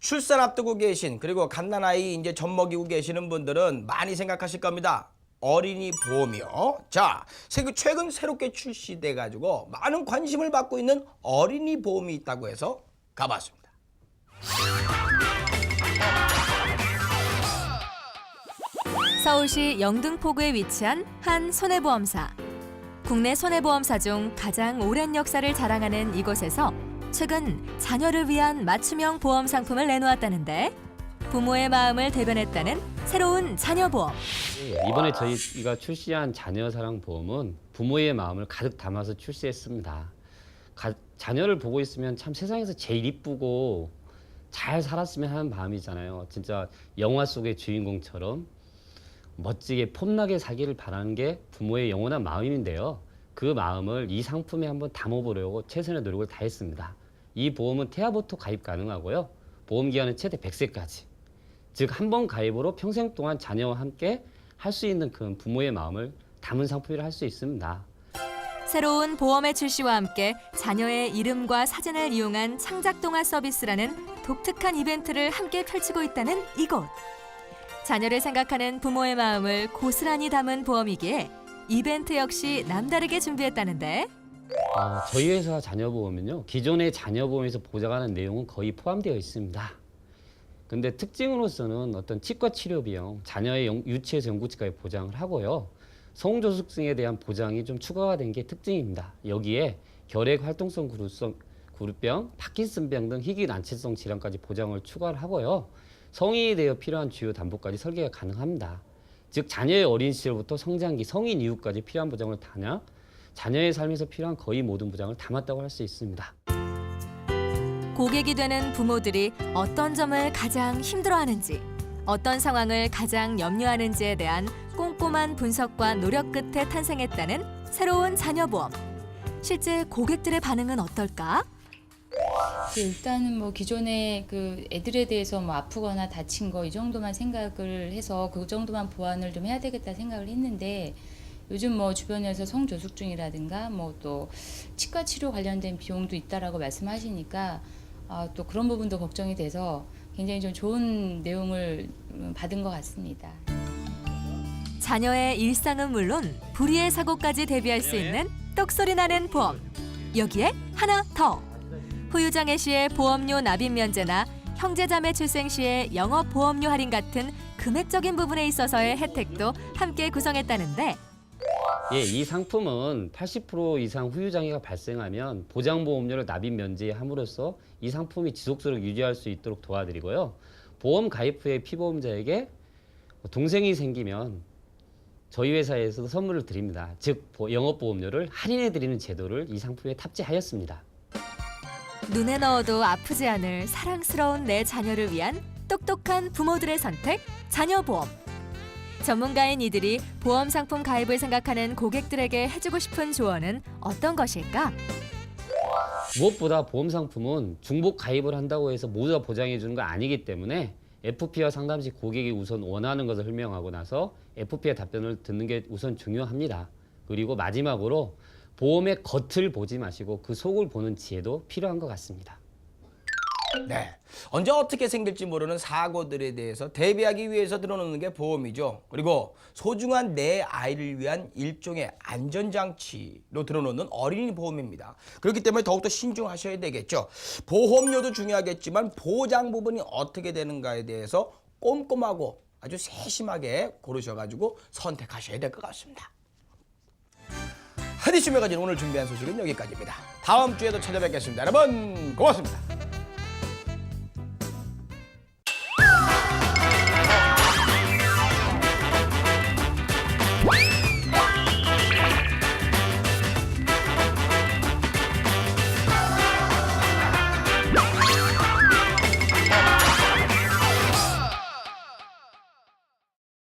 출산 앞두고 계신 그리고 갓난아이 이제 젖 먹이고 계시는 분들은 많이 생각하실 겁니다. 어린이 보험이요. 자, 세- 최근 새롭게 출시돼 가지고 많은 관심을 받고 있는 어린이 보험이 있다고 해서 가봤습니다. 서울시 영등포구에 위치한 한 손해보험사. 국내 손해보험사 중 가장 오랜 역사를 자랑하는 이곳에서 최근 자녀를 위한 맞춤형 보험 상품을 내놓았다는데 부모의 마음을 대변했다는 새로운 자녀 보험. 예, 이번에 저희가 출시한 자녀 사랑 보험은 부모의 마음을 가득 담아서 출시했습니다. 가- 자녀를 보고 있으면 참 세상에서 제일 이쁘고 잘 살았으면 하는 마음이잖아요. 진짜 영화 속의 주인공처럼 멋지게 폼나게 살기를 바라는 게 부모의 영원한 마음인데요. 그 마음을 이 상품에 한번 담아보려고 최선의 노력을 다했습니다. 이 보험은 태아부터 가입 가능하고요. 보험 기간은 최대 100세까지. 즉 한 번 가입으로 평생 동안 자녀와 함께 할 수 있는 그 부모의 마음을 담은 상품이라 할 수 있습니다. 새로운 보험의 출시와 함께 자녀의 이름과 사진을 이용한 창작 동화 서비스라는 독특한 이벤트를 함께 펼치고 있다는 이곳. 자녀를 생각하는 부모의 마음을 고스란히 담은 보험이기에 이벤트 역시 남다르게 준비했다는데 아, 저희 회사 자녀보험은요 기존의 자녀보험에서 보장하는 내용은 거의 포함되어 있습니다. 근데 특징으로서는 어떤 치과 치료 비용, 자녀의 영- 유치해서 연구치과에 보장을 하고요. 성조숙증에 대한 보장이 좀 추가가 된 게 특징입니다. 여기에 결핵 활동성 그룹성 그룹병, 파킨슨병 등 희귀 난치성 질환까지 보장을 추가를 하고요. 성인이 되어 필요한 주요 담보까지 설계가 가능합니다. 즉 자녀의 어린 시절부터 성장기, 성인 이후까지 필요한 보장을 다냐 자녀의 삶에서 필요한 거의 모든 보장을 담았다고 할 수 있습니다. 고객이 되는 부모들이 어떤 점을 가장 힘들어하는지, 어떤 상황을 가장 염려하는지에 대한 꼼꼼한 분석과 노력 끝에 탄생했다는 새로운 자녀보험. 실제 고객들의 반응은 어떨까? 그 일단은 뭐 기존에 그 애들에 대해서 뭐 아프거나 다친 거 이 정도만 생각을 해서 그 정도만 보완을 좀 해야 되겠다 생각을 했는데 요즘 뭐 주변에서 성조숙증이라든가 뭐 또 치과 치료 관련된 비용도 있다라고 말씀하시니까 아, 또 그런 부분도 걱정이 돼서 굉장히 좀 좋은 내용을 음, 받은 것 같습니다. 자녀의 일상은 물론 불의의 사고까지 대비할 수 있는 똑소리 나는 보험. 여기에 하나 더. 후유장애 시의 보험료 납입 면제나 형제자매 출생 시의 영업 보험료 할인 같은 금액적인 부분에 있어서의 혜택도 함께 구성했다는데 예, 이 상품은 80% 이상 후유 장애가 발생하면 보장 보험료를 납입 면제함으로써 이 상품이 지속적으로 유지할 수 있도록 도와드리고요. 보험 가입 후에 피보험자에게 동생이 생기면 저희 회사에서도 선물을 드립니다. 즉 보- 영업 보험료를 할인해 드리는 제도를 이 상품에 탑재하였습니다. 눈에 넣어도 아프지 않을 사랑스러운 내 자녀를 위한 똑똑한 부모들의 선택 자녀보험. 전문가인 이들이 보험 상품 가입을 생각하는 고객들에게 해주고 싶은 조언은 어떤 것일까? 무엇보다 보험 상품은 중복 가입을 한다고 해서 모두 다 보장해 주는 거 아니기 때문에 FP와 상담 시 고객이 우선 원하는 것을 설명하고 나서 FP의 답변을 듣는 게 우선 중요합니다. 그리고 마지막으로 보험의 겉을 보지 마시고 그 속을 보는 지혜도 필요한 것 같습니다. 네. 언제 어떻게 생길지 모르는 사고들에 대해서 대비하기 위해서 들어놓는 게 보험이죠. 그리고 소중한 내 아이를 위한 일종의 안전장치로 들어놓는 어린이 보험입니다. 그렇기 때문에 더욱더 신중하셔야 되겠죠. 보험료도 중요하겠지만 보장 부분이 어떻게 되는가에 대해서 꼼꼼하고 아주 세심하게 고르셔가지고 선택하셔야 될 것 같습니다. 하디슈 매거진 오늘 준비한 소식은 여기까지입니다. 다음 주에도 찾아뵙겠습니다. 여러분 고맙습니다.